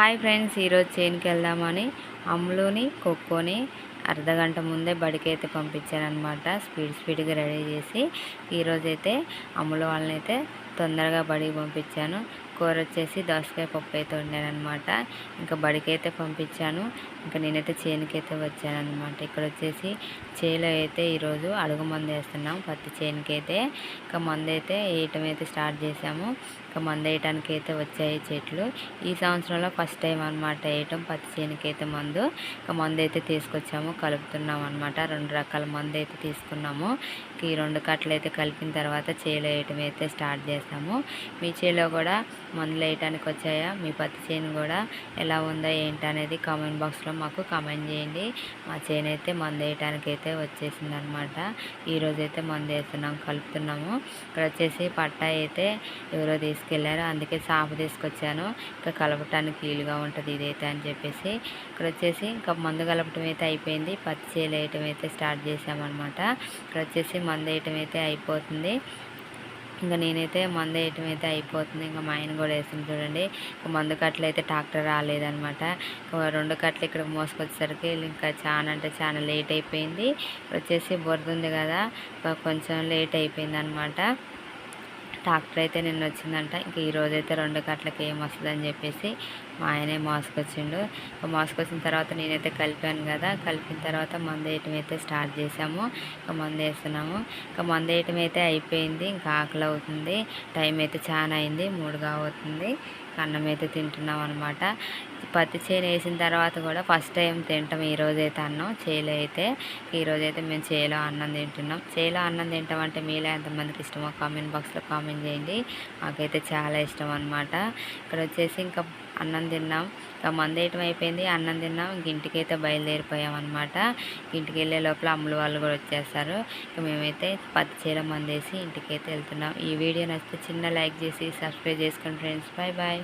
Hi friends ఈరోజు చేనుకి వెళ్దామని అమ్ములుని కొక్కోని అర్ధగంట ముందే బడికైతే పంపించారనమాట పంపించాను అనమాట స్పీడ్ స్పీడ్గా రెడీ చేసి ఈరోజైతే అమ్ములు వాళ్ళని అయితే తొందరగా బడికి పంపించాను. కూర వచ్చేసి దోసకాయ పప్పు అయితే వండానమాట ఇంకా బడికైతే పంపించాను. ఇంకా నేనైతే చేనుకైతే వచ్చానమాట ఇక్కడ వచ్చేసి చేలో అయితే ఈరోజు అడుగు మందు వేస్తున్నాం పత్తి చేనుకైతే. ఇంకా మందు అయితే వేయటం అయితే స్టార్ట్ చేసాము ఇంకా మందు వేయటానికి అయితే వచ్చాయి చెట్లు. ఈ సంవత్సరంలో ఫస్ట్ టైం అనమాట వేయటం పత్తి చేనుకి అయితే మందు. ఇంకా మందు అయితే తీసుకొచ్చాము కలుపుతున్నాం అనమాట రెండు రకాల మందు అయితే తీసుకున్నాము ఈ రెండు కట్టలు అయితే కలిపిన తర్వాత చేలో వేయటం అయితే స్టార్ట్ చేసాము మీ చేలో కూడా మందులు వేయటానికి వచ్చాయా? మీ పత్తి చేను కూడా ఎలా ఉందా? ఏంటి అనేది కామెంట్ బాక్స్లో మాకు కామెంట్ చేయండి. మా చేను అయితే మందు వేయటానికి అయితే వచ్చేసింది అనమాట ఈరోజు అయితే మందు వేస్తున్నాం కలుపుతున్నాము. ఇక్కడ వచ్చేసి పట్టా అయితే ఎవరో తీసుకెళ్ళారు. అందుకే సాపు తీసుకొచ్చాను. ఇంకా కలపటానికి వీలుగా ఉంటుంది ఇదైతే అని చెప్పేసి. ఇక్కడ వచ్చేసి ఇంకా మందు కలపటం అయితే అయిపోయింది. పత్తి చేలు వేయటం అయితే స్టార్ట్ చేసామన్నమాట ఇక్కడ వచ్చేసి మందు వేయటం అయితే అయిపోతుంది. ఇంకా నేనైతే మందు వేయటం అయితే అయిపోతుంది. ఇంకా మా ఆయన కూడా వేసింది చూడండి. ఇంకా మందు కట్టలు అయితే ట్రాక్టర్ రాలేదనమాట రెండు కట్టలు ఇక్కడ మోసుకొచ్చేసరికి ఇంకా చాలా అంటే చాలా లేట్ అయిపోయింది. వచ్చేసి బురద ఉంది కదా కొంచెం లేట్ అయిపోయింది అనమాట ట్రాక్టర్ అయితే నిన్న వచ్చిందంట ఇంకా ఈరోజు అయితే రెండు గట్లకి ఏం వస్తుందని చెప్పేసి మా ఆయనే మోసుకొచ్చిండు. మోసుకొచ్చిన తర్వాత నేనైతే కలిపాను కదా కలిపిన తర్వాత మందు వేయటం అయితే స్టార్ట్ చేసాము ఇంకా మందు వేస్తున్నాము ఇంకా మందు వేయటం అయితే అయిపోయింది ఇంకా ఆకలి అవుతుంది టైం అయితే చాలా అయింది మూడుగా అవుతుంది అన్నం అయితే తింటున్నాం అనమాట పత్తి చేను వేసిన తర్వాత కూడా ఫస్ట్ టైం తింటాం ఈరోజైతే అన్నం. చేలో అయితే ఈరోజైతే మేము చేలో అన్నం తింటున్నాం. చేలో అన్నం తింటాం అంటే మీలో ఎంతమందికి ఇష్టమో కామెంట్ బాక్స్లో కామెంట్ చేయండి. మాకైతే చాలా ఇష్టం అనమాట ఇక్కడ వచ్చేసి ఇంకా అన్నం తిన్నాం. ఇంకా మంది వేయటం అయిపోయింది. అన్నం తిన్నాం. ఇంక ఇంటికైతే బయలుదేరిపోయాం అనమాట ఇంటికి వెళ్ళే లోపల అమ్ముల వాళ్ళు కూడా వచ్చేస్తారు. ఇక మేమైతే పత్తి చీర మందేసి ఇంటికైతే వెళ్తున్నాం. ఈ వీడియో నచ్చితే చిన్న లైక్ చేసి సబ్స్క్రైబ్ చేసుకోండి ఫ్రెండ్స్. Bye bye